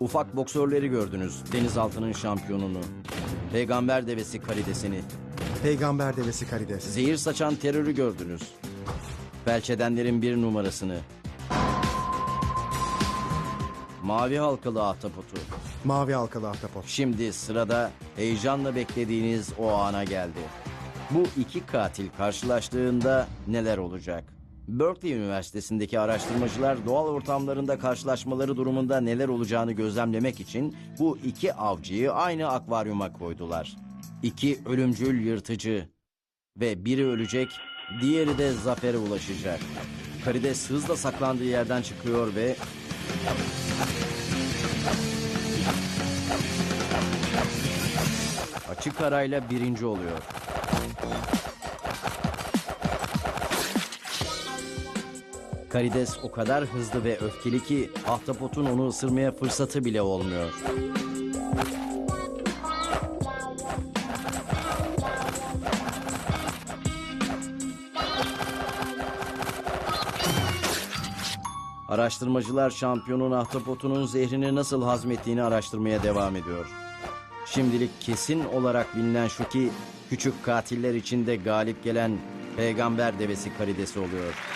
Ufak boksörleri gördünüz. Denizaltının şampiyonunu. Peygamber devesi karidesini. Peygamber devesi karides. Zehir saçan terörü gördünüz. Felç edenlerin bir numarasını. Mavi halkalı ahtapotu. Mavi halkalı ahtapot. Şimdi sırada heyecanla beklediğiniz o ana geldi. Bu iki katil karşılaştığında neler olacak? Berkeley Üniversitesi'ndeki araştırmacılar doğal ortamlarında karşılaşmaları durumunda neler olacağını gözlemlemek için bu iki avcıyı aynı akvaryuma koydular. İki ölümcül yırtıcı ve biri ölecek, diğeri de zafere ulaşacak. Karides hızla saklandığı yerden çıkıyor ve açık arayla birinci oluyor. Karides o kadar hızlı ve öfkeli ki ahtapotun onu ısırmaya fırsatı bile olmuyor. Araştırmacılar şampiyonun ahtapotunun zehrini nasıl hazmettiğini araştırmaya devam ediyor. Şimdilik kesin olarak bilinen şu ki küçük katiller içinde galip gelen peygamber devesi karidesi oluyor.